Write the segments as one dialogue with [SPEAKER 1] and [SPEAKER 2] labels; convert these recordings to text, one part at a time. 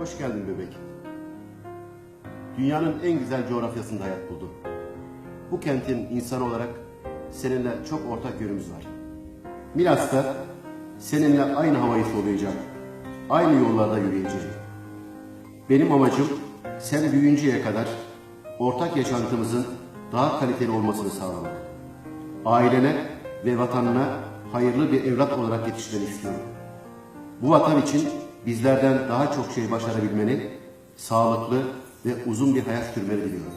[SPEAKER 1] Hoş geldin bebek. Dünyanın en güzel coğrafyasında hayat buldum. Bu kentin insan olarak seninle çok ortak yönümüz var. Milas'ta seninle aynı havayı soluyacağım. Aynı yollarda yürüyeceğim. Benim amacım sen büyüyünceye kadar ortak yaşantımızın daha kaliteli olmasını sağlamak. Ailene ve vatanına hayırlı bir evlat olarak yetişmeni istiyorum. Bu vatan için bizlerden daha çok şey başarabilmeni, sağlıklı ve uzun bir hayat sürmeni diliyorum.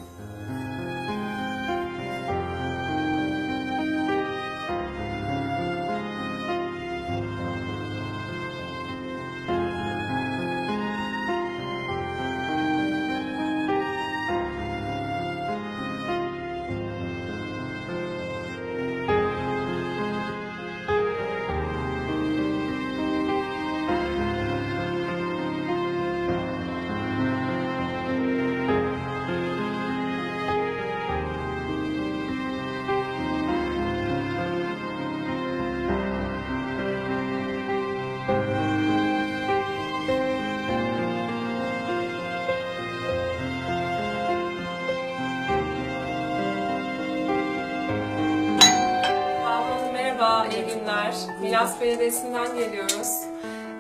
[SPEAKER 2] İyi günler. Milas Belediyesi'nden geliyoruz.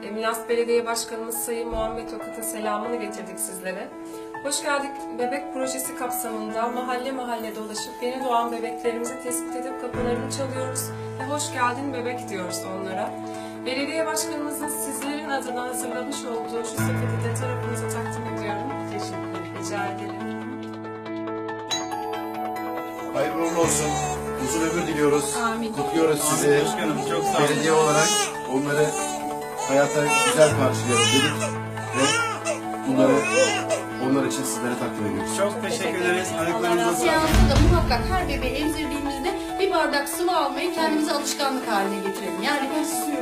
[SPEAKER 2] E, Milas Belediye Başkanımız Sayın Muhammed Okut'a selamını getirdik sizlere. Hoş geldik bebek projesi kapsamında mahalle mahalle dolaşıp yeni doğan bebeklerimizi tespit edip kapılarını çalıyoruz ve hoş geldin bebek diyoruz onlara. Belediye Başkanımızın sizlerin adına hazırlamış olduğu şu sepeti de tarafınıza takdim ediyorum. Teşekkür ederim. Rica ederim.
[SPEAKER 1] Hayırlı olsun. Uzun ömür diliyoruz.
[SPEAKER 2] Amin.
[SPEAKER 1] Kutluyoruz sizi.
[SPEAKER 3] Başkanım çok sağ olun.
[SPEAKER 1] Belediye olarak onları hayata güzel karşılayalım dedik ve bunları onlar için sizlere takdim ediyoruz.
[SPEAKER 3] Çok teşekkür ederiz.
[SPEAKER 4] Allah
[SPEAKER 3] Ayaklarınıza
[SPEAKER 4] razı da muhakkak her bebeği emzirdiğimizde bir bardak sıvı almayı kendimize alışkanlık haline getirelim. Yani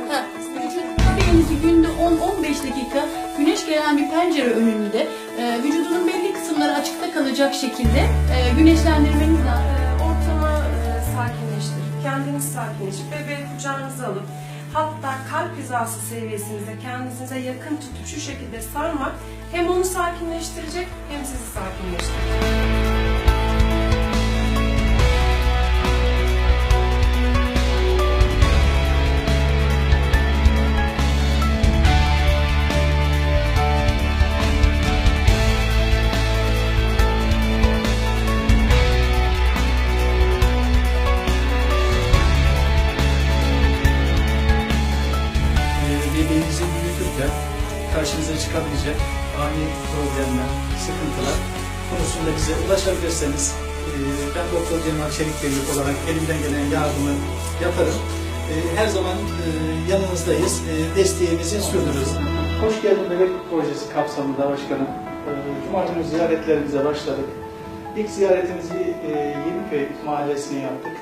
[SPEAKER 4] ha, vücut bebeğimizi günde 10-15 dakika güneş gelen bir pencere önünde e, vücudunun belli kısımları açıkta kalacak şekilde e, güneşlendirmeniz lazım.
[SPEAKER 2] Sakinleştirip, kendiniz sakinleşip bebeği kucağınıza alıp hatta kalp hizası seviyesinde kendinize yakın tutup şu şekilde sarmak hem onu sakinleştirecek hem sizi sakinleştirecek.
[SPEAKER 3] Çıkabilecek ani problemler, sıkıntılar konusunda bize ulaşabilirseniz ben Doktor Cemal Çelik Beylik olarak elimden gelen yardımı yaparım. Her zaman yanınızdayız. Desteğimizi sürdürürüz. Hoş geldin bebek projesi kapsamında başkanım. Cuma ziyaretlerimize başladık. İlk ziyaretimizi Yeniköy mahallesine yaptık.